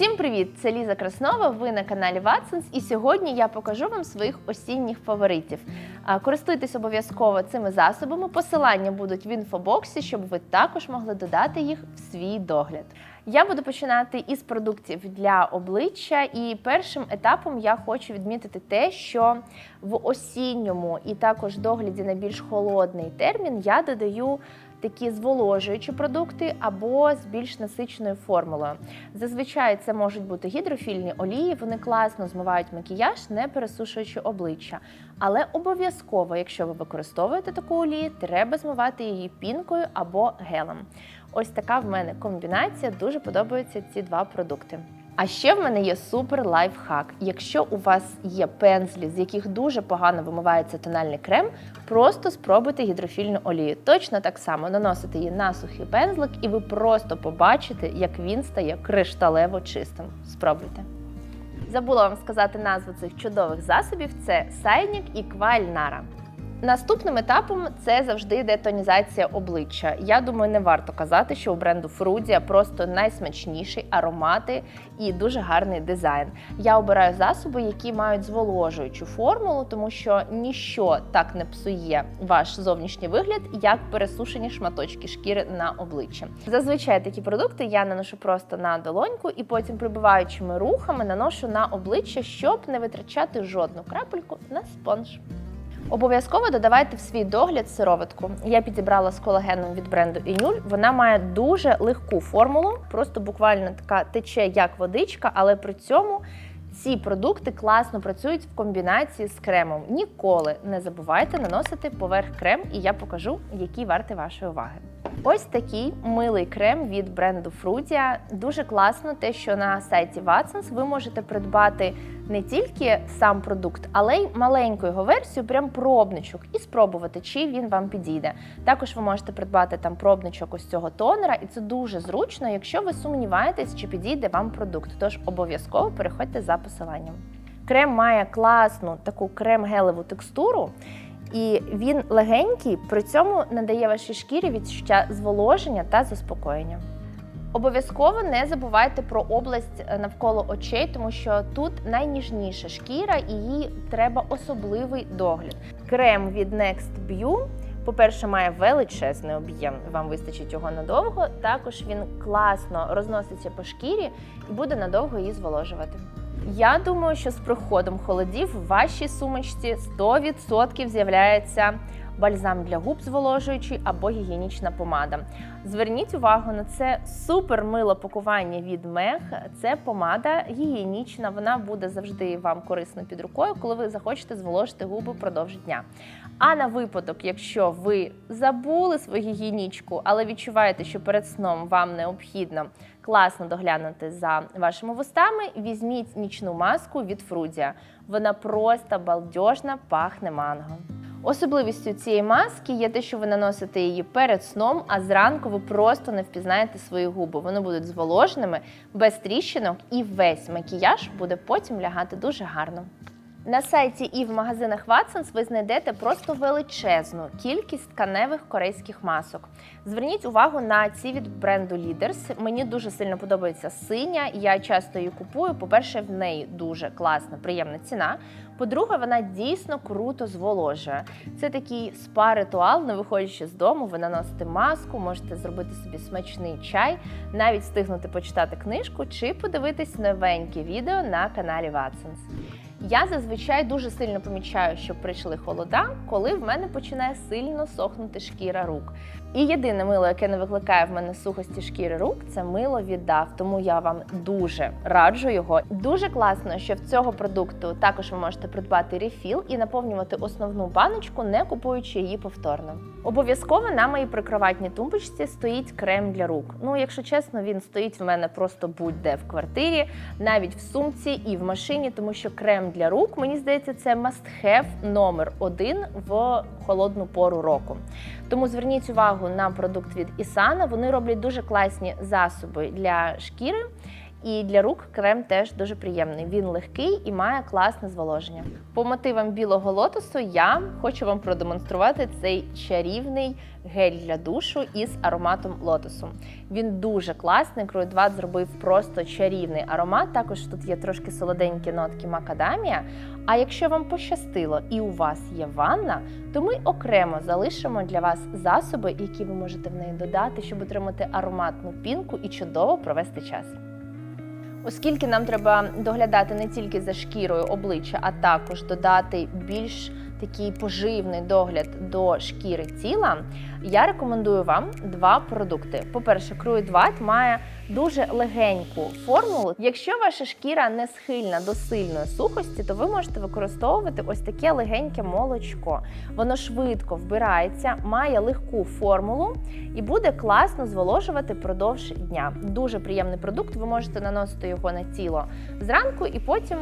Всім привіт! Це Ліза Краснова. Ви на каналі Watsons і сьогодні я покажу вам своїх осінніх фаворитів. Користуйтесь обов'язково цими засобами. Посилання будуть в інфобоксі, щоб ви також могли додати їх в свій догляд. Я буду починати із продуктів для обличчя, і першим етапом я хочу відмітити те, що в осінньому і також догляді на більш холодний термін я додаю такі зволожуючі продукти або з більш насиченою формулою. Зазвичай це можуть бути гідрофільні олії, вони класно змивають макіяж, не пересушуючи обличчя. Але обов'язково, якщо ви використовуєте таку олію, треба змивати її пінкою або гелем. Ось така в мене комбінація. Дуже подобаються ці два продукти. А ще в мене є супер лайфхак. Якщо у вас є пензлі, з яких дуже погано вимивається тональний крем, просто спробуйте гідрофільну олію. Точно так само наносите її на сухий пензлик, і ви просто побачите, як він стає кришталево чистим. Спробуйте. Забула вам сказати назву цих чудових засобів: це Сайнік і Квальнара. Наступним етапом це завжди йде тонізація обличчя. Я думаю, не варто казати, що у бренду Фрудія просто найсмачніші аромати і дуже гарний дизайн. Я обираю засоби, які мають зволожуючу формулу, тому що ніщо так не псує ваш зовнішній вигляд, як пересушені шматочки шкіри на обличчі. Зазвичай такі продукти я наношу просто на долоньку і потім прибиваючими рухами наношу на обличчя, щоб не витрачати жодну крапельку на спонж. Обов'язково додавайте в свій догляд сироватку. Я підібрала з колагеном від бренду Інюль. Вона має дуже легку формулу, просто буквально така тече як водичка, але при цьому ці продукти класно працюють в комбінації з кремом. Ніколи не забувайте наносити поверх крем, і я покажу, який варти вашої уваги. Ось такий милий крем від бренду Frudia. Дуже класно, те, що на сайті Watsons ви можете придбати не тільки сам продукт, але й маленьку його версію, прям пробничок, і спробувати, чи він вам підійде. Також ви можете придбати там пробничок ось цього тонера, і це дуже зручно, якщо ви сумніваєтесь, чи підійде вам продукт. Тож обов'язково переходьте за посиланням. Крем має класну таку крем-гелеву текстуру. І він легенький, при цьому надає вашій шкірі відчуття зволоження та заспокоєння. Обов'язково не забувайте про область е, навколо очей, тому що тут найніжніша шкіра і їй треба особливий догляд. Крем від Next View, по-перше, має величезний об'єм, вам вистачить його надовго. Також він класно розноситься по шкірі і буде надовго її зволожувати. Я думаю, що з приходом холодів в вашій сумочці 100% з'являється бальзам для губ зволожуючий або гігієнічна помада. Зверніть увагу на це супер мило пакування від Мех. Це помада гігієнічна. Вона буде завжди вам корисно під рукою, коли ви захочете зволожити губи впродовж дня. А на випадок, якщо ви забули свою гігієнічку, але відчуваєте, що перед сном вам необхідно класно доглянути за вашими вустами, візьміть нічну маску від Фрудія. Вона просто балдежна, пахне манго. Особливістю цієї маски є те, що ви наносите її перед сном, а зранку ви просто не впізнаєте свої губи. Вони будуть зволоженими, без тріщинок, і весь макіяж буде потім лягати дуже гарно. На сайті і в магазинах Watsons ви знайдете просто величезну кількість тканевих корейських масок. Зверніть увагу на ці від бренду Leaders. Мені дуже сильно подобається синя. Я часто її купую. По-перше, в неї дуже класна, приємна ціна. По-друге, вона дійсно круто зволожує. Це такий спа-ритуал, не виходячи з дому, ви наносите маску, можете зробити собі смачний чай, навіть встигнути почитати книжку чи подивитись новеньке відео на каналі Watsons. Я зазвичай дуже сильно помічаю, що прийшли холода, коли в мене починає сильно сохнути шкіра рук. І єдине мило, яке не викликає в мене сухості шкіри рук, це мило від DAV, тому я вам дуже раджу його. Дуже класно, що в цього продукту також ви можете придбати рефіл і наповнювати основну баночку, не купуючи її повторно. Обов'язково на моїй прикроватній тумбочці стоїть крем для рук. Ну, якщо чесно, він стоїть в мене просто будь-де в квартирі, навіть в сумці і в машині, тому що крем для рук, мені здається, це must-have номер один в холодну пору року. Тому зверніть увагу на продукт від Ісана. Вони роблять дуже класні засоби для шкіри. І для рук крем теж дуже приємний. Він легкий і має класне зволоження. По мотивам білого лотосу я хочу вам продемонструвати цей чарівний гель для душу із ароматом лотосу. Він дуже класний. Круїдват зробив просто чарівний аромат. Також тут є трошки солоденькі нотки макадамія. А якщо вам пощастило і у вас є ванна, то ми окремо залишимо для вас засоби, які ви можете в неї додати, щоб отримати ароматну пінку і чудово провести час. Оскільки нам треба доглядати не тільки за шкірою обличчя, а також додати більш такий поживний догляд до шкіри тіла, я рекомендую вам два продукти. По-перше, Круїдват має дуже легеньку формулу. Якщо ваша шкіра не схильна до сильної сухості, то ви можете використовувати ось таке легеньке молочко. Воно швидко вбирається, має легку формулу і буде класно зволожувати продовж дня. Дуже приємний продукт. Ви можете наносити його на тіло зранку і потім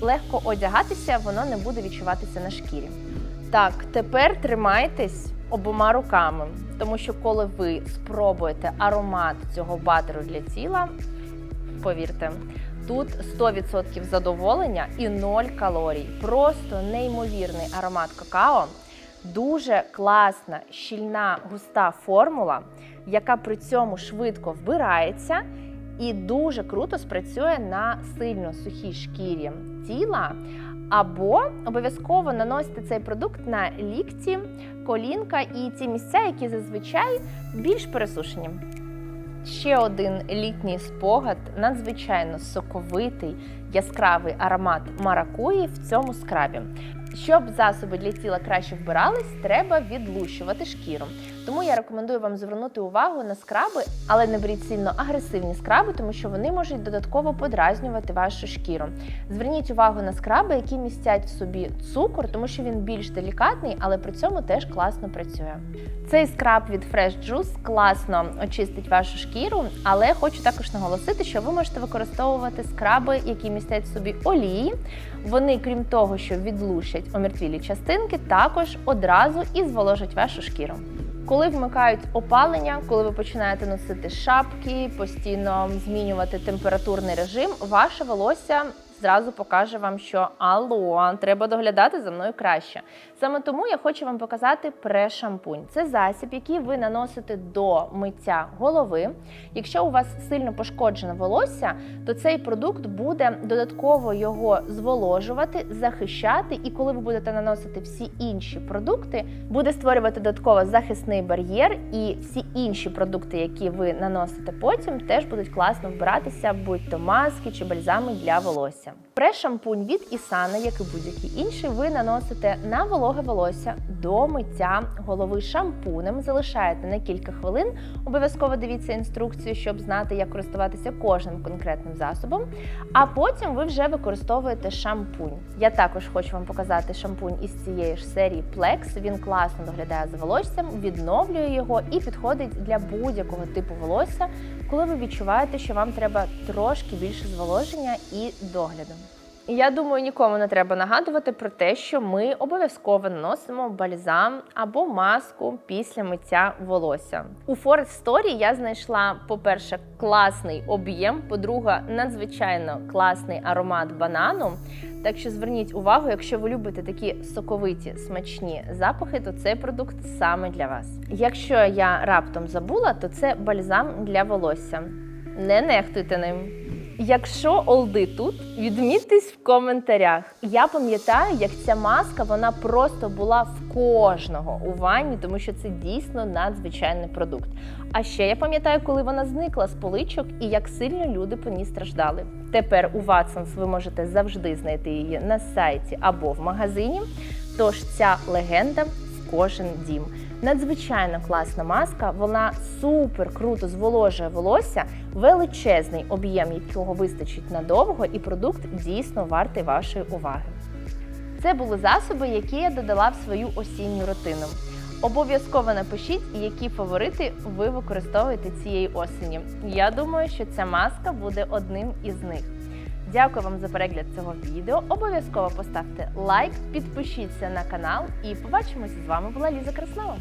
легко одягатися, воно не буде відчуватися на шкірі. Так, тепер тримайтесь обома руками, тому що коли ви спробуєте аромат цього батеру для тіла, повірте, тут 100% задоволення і 0 калорій. Просто неймовірний аромат какао. Дуже класна, щільна, густа формула, яка при цьому швидко вбирається і дуже круто спрацює на сильно сухій шкірі тіла. Або обов'язково наносити цей продукт на лікті, колінка і ті місця, які зазвичай більш пересушені. Ще один літній спогад, надзвичайно соковитий, яскравий аромат маракуї в цьому скрабі. Щоб засоби для тіла краще вбирались, треба відлущувати шкіру. Тому я рекомендую вам звернути увагу на скраби, але не беріть сильно агресивні скраби, тому що вони можуть додатково подразнювати вашу шкіру. Зверніть увагу на скраби, які містять в собі цукор, тому що він більш делікатний, але при цьому теж класно працює. Цей скраб від Fresh Juice класно очистить вашу шкіру, але хочу також наголосити, що ви можете використовувати скраби, які містять в собі олії. Вони, крім того, що відлущать омертвілі частинки, також одразу і зволожать вашу шкіру. Коли вмикають опалення, коли ви починаєте носити шапки, постійно змінювати температурний режим, ваше волосся зразу покаже вам, що алло, треба доглядати за мною краще. Саме тому я хочу вам показати пре-шампунь. Це засіб, який ви наносите до миття голови. Якщо у вас сильно пошкоджене волосся, то цей продукт буде додатково його зволожувати, захищати, і коли ви будете наносити всі інші продукти, буде створювати додатково захисний бар'єр, і всі інші продукти, які ви наносите потім, теж будуть класно вбиратися, будь-то маски чи бальзами для волосся. Пре-шампунь від Ісана, як і будь-який інший, ви наносите на вологе волосся до миття голови шампунем, залишаєте на кілька хвилин. Обов'язково дивіться інструкцію, щоб знати, як користуватися кожним конкретним засобом. А потім ви вже використовуєте шампунь. Я також хочу вам показати шампунь із цієї ж серії Plex. Він класно доглядає за волоссям, відновлює його і підходить для будь-якого типу волосся, коли ви відчуваєте, що вам треба трошки більше зволоження і догляду. І Я думаю, нікому не треба нагадувати про те, що ми обов'язково наносимо бальзам або маску після миття волосся. У Forest Story я знайшла, по-перше, класний об'єм, по-друге, надзвичайно класний аромат банану. Так що зверніть увагу, якщо ви любите такі соковиті смачні запахи, то цей продукт саме для вас. Якщо я раптом забула, то це бальзам для волосся. Не нехтуйте ним. Якщо олди тут, відмітьтесь в коментарях. Я пам'ятаю, як ця маска вона просто була в кожного у ванні, тому що це дійсно надзвичайний продукт. А ще я пам'ятаю, коли вона зникла з поличок і як сильно люди по ній страждали. Тепер у Watsons ви можете завжди знайти її на сайті або в магазині. Тож ця легенда кожен дім. Надзвичайно класна маска, вона супер круто зволожує волосся, величезний об'єм, якого вистачить надовго, і продукт дійсно вартий вашої уваги. Це були засоби, які я додала в свою осінню рутину. Обов'язково напишіть, які фаворити ви використовуєте цієї осені. Я думаю, що ця маска буде одним із них. Дякую вам за перегляд цього відео. Обов'язково поставте лайк, підпишіться на канал і побачимося з вами була Ліза Краснова.